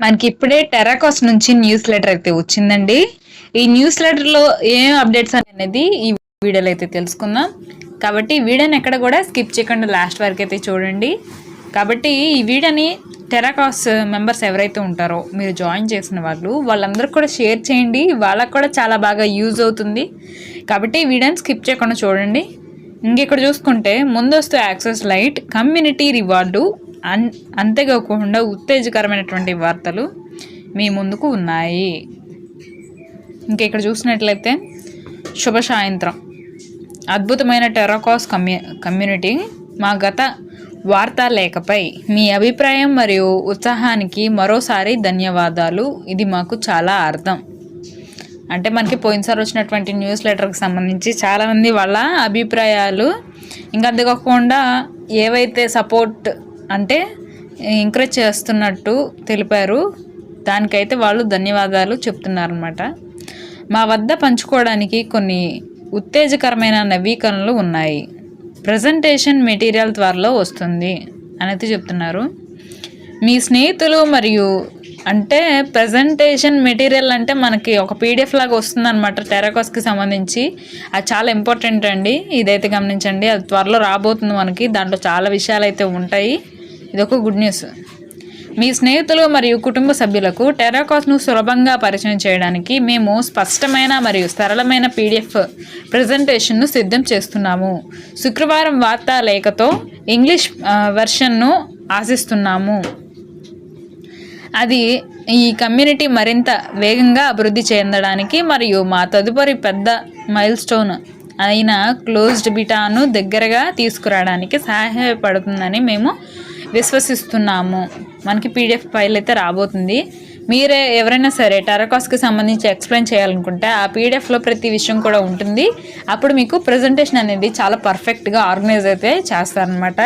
మనకి ఇప్పుడే టెరాకాస్ నుంచి న్యూస్ లెటర్ అయితే వచ్చిందండి. ఈ న్యూస్ లెటర్లో ఏం అప్డేట్స్ అనేది ఈ వీడియోలో అయితే తెలుసుకుందాం. కాబట్టి ఈ వీడియోని ఎక్కడ కూడా స్కిప్ చేయకుండా లాస్ట్ వరకు అయితే చూడండి. కాబట్టి ఈ వీడియోని టెరాకాస్ మెంబర్స్ ఎవరైతే ఉంటారో మీరు జాయిన్ చేసిన వాళ్ళు వాళ్ళందరూ కూడా షేర్ చేయండి. వాళ్ళకు కూడా చాలా బాగా యూజ్ అవుతుంది. కాబట్టి ఈ వీడియోని స్కిప్ చేయకుండా చూడండి. ఇంకెక్కడ చూసుకుంటే ముందస్తు యాక్సెస్ లైట్ కమ్యూనిటీ రివార్డు అన్ అంతేకాకుండా ఉత్తేజకరమైనటువంటి వార్తలు మీ ముందుకు ఉన్నాయి. ఇంకా ఇక్కడ చూసినట్లయితే శుభ సాయంత్రం. అద్భుతమైన టెరాకాస్ కమ్యూ కమ్యూనిటీ మా గత వార్తా లేఖపై మీ అభిప్రాయం మరియు ఉత్సాహానికి మరోసారి ధన్యవాదాలు. ఇది మాకు చాలా అర్థం. అంటే మనకి పోయినసారి వచ్చినటువంటి న్యూస్ లెటర్కి సంబంధించి చాలామంది వాళ్ళ అభిప్రాయాలు. ఇంకా అంతేకాకుండా ఏవైతే సపోర్ట్ అంటే ఎంకరేజ్ చేస్తున్నట్టు తెలిపారు. దానికైతే వాళ్ళు ధన్యవాదాలు చెప్తున్నారనమాట మా వద్ద పంచుకోవడానికి కొన్ని ఉత్తేజకరమైన నవీకరణలు ఉన్నాయి. ప్రజెంటేషన్ మెటీరియల్ త్వరలో వస్తుంది అనేది చెప్తున్నారు. మీ స్నేహితులు మరియు అంటే ప్రజెంటేషన్ మెటీరియల్ అంటే మనకి ఒక పీడిఎఫ్ లాగా వస్తుంది అనమాట టెరాకాస్కి సంబంధించి. అది చాలా ఇంపార్టెంట్ అండి. ఇదైతే గమనించండి. అది త్వరలో రాబోతుంది మనకి. దాంట్లో చాలా విషయాలు అయితే ఉంటాయి. ఇది ఒక గుడ్ న్యూస్ మీ స్నేహితులు మరియు కుటుంబ సభ్యులకు టెరాకాస్ను సులభంగా పరిచయం చేయడానికి మేము స్పష్టమైన మరియు సరళమైన పీడిఎఫ్ ప్రజెంటేషన్ను సిద్ధం చేస్తున్నాము. శుక్రవారం వార్తా లేఖతో ఇంగ్లీష్ వెర్షన్ను ఆశిస్తున్నాము. అది ఈ కమ్యూనిటీ మరింత వేగంగా అభివృద్ధి చెందడానికి మరియు మా తదుపరి పెద్ద మైల్ స్టోన్ అయిన క్లోజ్డ్ బిటాను దగ్గరగా తీసుకురావడానికి సహాయపడుతుందని మేము విశ్వసిస్తున్నాము. మనకి పీడిఎఫ్ ఫైల్ అయితే రాబోతుంది. మీరే ఎవరైనా సరే టెరకాస్కి సంబంధించి ఎక్స్ప్లెయిన్ చేయాలనుకుంటే ఆ పీడిఎఫ్లో ప్రతి విషయం కూడా ఉంటుంది. అప్పుడు మీకు ప్రజెంటేషన్ అనేది చాలా పర్ఫెక్ట్గా ఆర్గనైజ్ అయితే చేస్తారనమాట.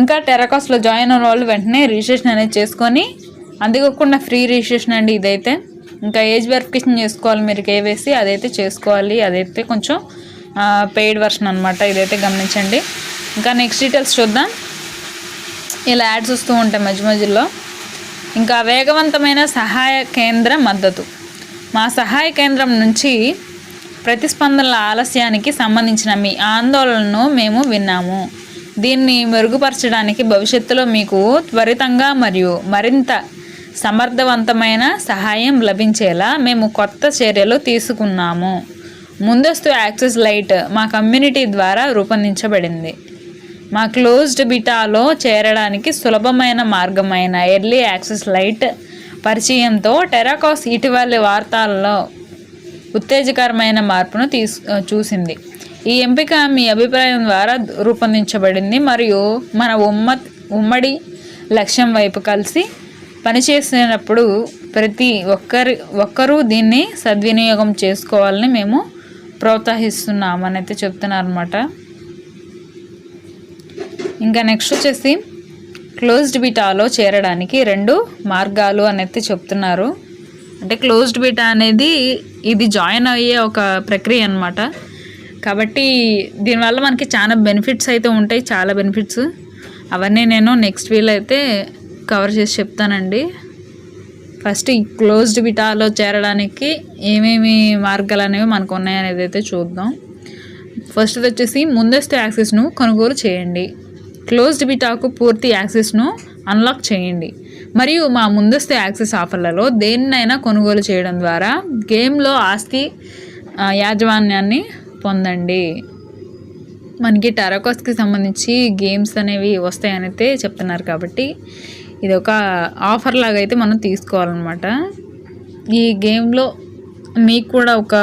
ఇంకా టెరకాస్లో జాయిన్ అయిన వాళ్ళు వెంటనే రిజిస్ట్రేషన్ అనేది చేసుకొని అందుకోకుండా ఫ్రీ రిజిస్ట్రేషన్ అండి ఇదైతే. ఇంకా ఏజ్ వెరిఫికేషన్ చేసుకోవాలి మీరు కేవేసి అదైతే చేసుకోవాలి. అదైతే కొంచెం పెయిడ్ వర్షన్ అనమాట ఇదైతే గమనించండి. ఇంకా నెక్స్ట్ డీటెయిల్స్ చూద్దాం. ఇలా యాడ్స్ వస్తూ ఉంటాయి మధ్య మధ్యలో. ఇంకా వేగవంతమైన సహాయ కేంద్ర మద్దతు. మా సహాయ కేంద్రం నుంచి ప్రతిస్పందనల ఆలస్యానికి సంబంధించిన మీ ఆందోళనను మేము విన్నాము. దీన్ని మెరుగుపరచడానికి భవిష్యత్తులో మీకు త్వరితంగా మరియు మరింత సమర్థవంతమైన సహాయం లభించేలా మేము కొత్త చర్యలు తీసుకున్నాము. ముందస్తు యాక్సెస్ లైట్ మా కమ్యూనిటీ ద్వారా రూపొందించబడింది. మా క్లోజ్డ్ బిటాలో చేరడానికి సులభమైన మార్గమైన ఎర్లీ యాక్సెస్ లైట్ పరిచయంతో టెరాకాస్ ఇటీవలి వార్తల్లో ఉత్తేజకరమైన మార్పును తీసు చూసింది. ఈ ఎంపిక మీ అభిప్రాయం ద్వారా రూపొందించబడింది మరియు మన ఉమ్మ ఉమ్మడి లక్ష్యం వైపు కలిసి పనిచేసినప్పుడు ప్రతి ఒక్కరి ఒక్కరూ దీన్ని సద్వినియోగం చేసుకోవాలని మేము ప్రోత్సహిస్తున్నామని అయితే చెప్తున్నారనమాట ఇంకా నెక్స్ట్ వచ్చేసి క్లోజ్డ్ బిటాలో చేరడానికి రెండు మార్గాలు అనేది చెప్తున్నారు. అంటే క్లోజ్డ్ బిటా అనేది ఇది జాయిన్ అయ్యే ఒక ప్రక్రియ అనమాట కాబట్టి దీనివల్ల మనకి చాలా బెనిఫిట్స్ అయితే ఉంటాయి చాలా బెనిఫిట్స్ అవన్నీ నేను నెక్స్ట్ వీల్ అయితే కవర్ చేసి చెప్తానండి. ఫస్ట్ ఈ క్లోజ్డ్ బిటాలో చేరడానికి ఏమేమి మార్గాలు అనేవి మనకు ఉన్నాయనేది అయితే చూద్దాం. ఫస్ట్ వచ్చేసి ముందస్తు యాక్సెస్ను కొనుగోలు చేయండి. క్లోజ్డ్ బిటాకు పూర్తి యాక్సెస్ను అన్లాక్ చేయండి. మరియు మా ముందస్తు యాక్సెస్ ఆఫర్లలో దేన్నైనా కొనుగోలు చేయడం ద్వారా గేమ్లో ఆస్తి యాజమాన్యాన్ని పొందండి. మనకి టెరాకాస్కి సంబంధించి గేమ్స్ అనేవి వస్తాయనైతే చెప్తున్నారు కాబట్టి ఇది ఒక ఆఫర్ లాగా అయితే మనం తీసుకోవాలన్నమాట. ఈ గేమ్లో మీకు కూడా ఒక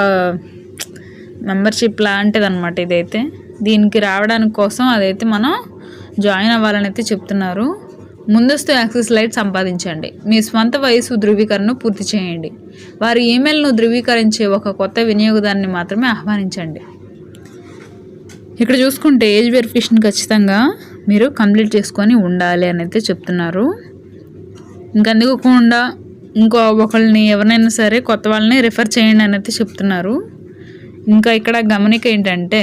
మెంబర్షిప్ లాంటిది అనమాట ఇదైతే. దీనికి రావడానికి కోసం అదైతే మనం జాయిన్ అవ్వాలని అయితే చెప్తున్నారు. ముందస్తు యాక్సెస్ లైట్ సంపాదించండి. మీ స్వంత వయసు ధృవీకరణను పూర్తి చేయండి. వారి ఈమెయిల్ను ధృవీకరించే ఒక కొత్త వినియోగదారుని మాత్రమే ఆహ్వానించండి. ఇక్కడ చూసుకుంటే ఏజ్ వెరిఫికేషన్ ఖచ్చితంగా మీరు కంప్లీట్ చేసుకొని ఉండాలి అని అయితే చెప్తున్నారు. ఇంకా అందుకోకుండా ఇంకో ఒకళ్ళని ఎవరినైనా సరే కొత్త వాళ్ళని రిఫర్ చేయండి అని అయితే చెప్తున్నారు. ఇంకా ఇక్కడ గమనిక ఏంటంటే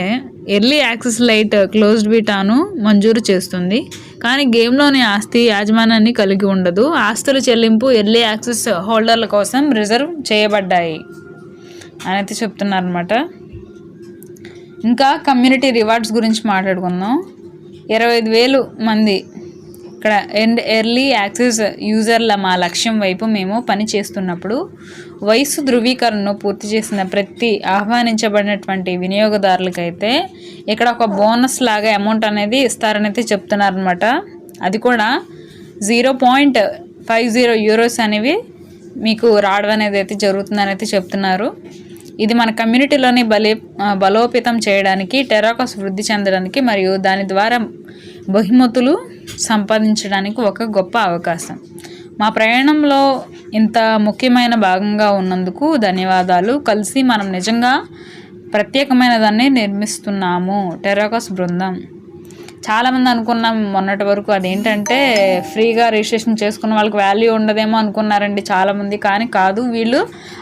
ఎర్లీ యాక్సెస్ లైట్ క్లోజ్డ్ బీటాను మంజూరు చేస్తుంది. కానీ గేమ్లోని ఆస్తి యాజమాన్యాన్ని కలిగి ఉండదు. ఆస్తుల చెల్లింపు ఎర్లీ యాక్సెస్ హోల్డర్ల కోసం రిజర్వ్ చేయబడ్డాయి అని అయితే చెప్తున్నారనమాట ఇంకా కమ్యూనిటీ రివార్డ్స్ గురించి మాట్లాడుకుందాం. ఇరవై ఐదు వేలు మంది ఇక్కడ ఎండ్ ఎర్లీ యాక్సెస్ యూజర్ల మా లక్ష్యం వైపు మేము పని చేస్తున్నప్పుడు వయసు ధృవీకరణను పూర్తి చేసిన ప్రతి ఆహ్వానించబడినటువంటి వినియోగదారులకైతే ఇక్కడ ఒక బోనస్ లాగా అమౌంట్ అనేది ఇస్తారని అయితే చెప్తున్నారనమాట అది కూడా zero point five zero euros అనేవి మీకు రావడం అనేది అయితే జరుగుతుందని అయితే చెప్తున్నారు. ఇది మన కమ్యూనిటీలోని బలి బలోపేతం చేయడానికి టెరాకాస్ వృద్ధి చెందడానికి మరియు దాని ద్వారా బహుమతులు సంపాదించడానికి ఒక గొప్ప అవకాశం. మా ప్రయాణంలో ఇంత ముఖ్యమైన భాగంగా ఉన్నందుకు ధన్యవాదాలు. కలిసి మనం నిజంగా ప్రత్యేకమైన దాన్ని నిర్మిస్తున్నాము. టెరాకాస్ బృందం. చాలామంది అనుకున్నాం మొన్నటి వరకు అదేంటంటే ఫ్రీగా రిజిస్ట్రేషన్ చేసుకున్న వాళ్ళకి వాల్యూ ఉండదేమో అనుకున్నారండి చాలామంది కానీ కాదు. వీళ్ళు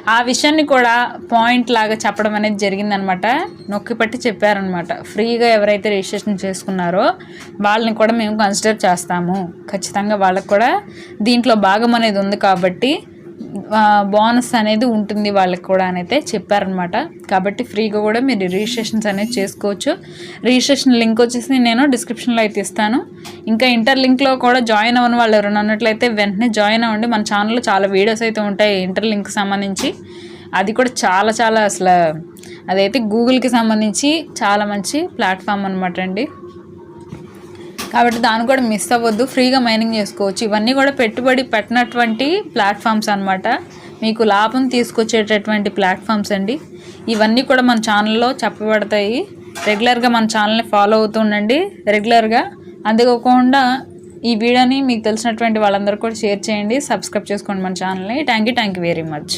ఆ విషయాన్ని కూడా పాయింట్ లాగా చెప్పడం అనేది జరిగిందనమాట. నొక్కి పట్టి చెప్పారనమాట. ఫ్రీగా ఎవరైతే రిజిస్ట్రేషన్ చేసుకున్నారో వాళ్ళని కూడా మేము కన్సిడర్ చేస్తాము. ఖచ్చితంగా వాళ్ళకి కూడా దీంట్లో భాగం అనేది ఉంది కాబట్టి బోనస్ అనేది ఉంటుంది వాళ్ళకి కూడా అని అయితే చెప్పారనమాట కాబట్టి ఫ్రీగా కూడా మీరు రిజిస్ట్రేషన్స్ అనేది చేసుకోవచ్చు. రిజిస్ట్రేషన్ లింక్ వచ్చేసి నేను డిస్క్రిప్షన్లో అయితే ఇస్తాను. ఇంకా ఇంటర్ లింక్లో కూడా జాయిన్ అవ్వని వాళ్ళు ఎవరైనా ఉన్నట్లయితే వెంటనే జాయిన్ అవ్వండి. మన ఛానల్లో చాలా వీడియోస్ అయితే ఉంటాయి ఇంటర్ లింక్ సంబంధించి. అది కూడా చాలా చాలా అసలు అదైతే గూగుల్కి సంబంధించి చాలా మంచి ప్లాట్ఫామ్ అనమాట అండి. కాబట్టి దాన్ని కూడా మిస్ అవ్వద్దు. ఫ్రీగా మైనింగ్ చేసుకోవచ్చు. ఇవన్నీ కూడా పెట్టుబడి పెట్టినటువంటి ప్లాట్ఫామ్స్ అన్నమాట. మీకు లాభం తీసుకొచ్చేటటువంటి ప్లాట్ఫామ్స్ అండి. ఇవన్నీ కూడా మన ఛానల్లో చెప్పబడతాయి. రెగ్యులర్గా మన ఛానల్ని ఫాలో అవుతూ ఉండండి. రెగ్యులర్గా అందుకోకుండా ఈ వీడియోని మీకు తెలిసినటువంటి వాళ్ళందరూ కూడా షేర్ చేయండి. సబ్స్క్రైబ్ చేసుకోండి మన ఛానల్ని thank you thank you very much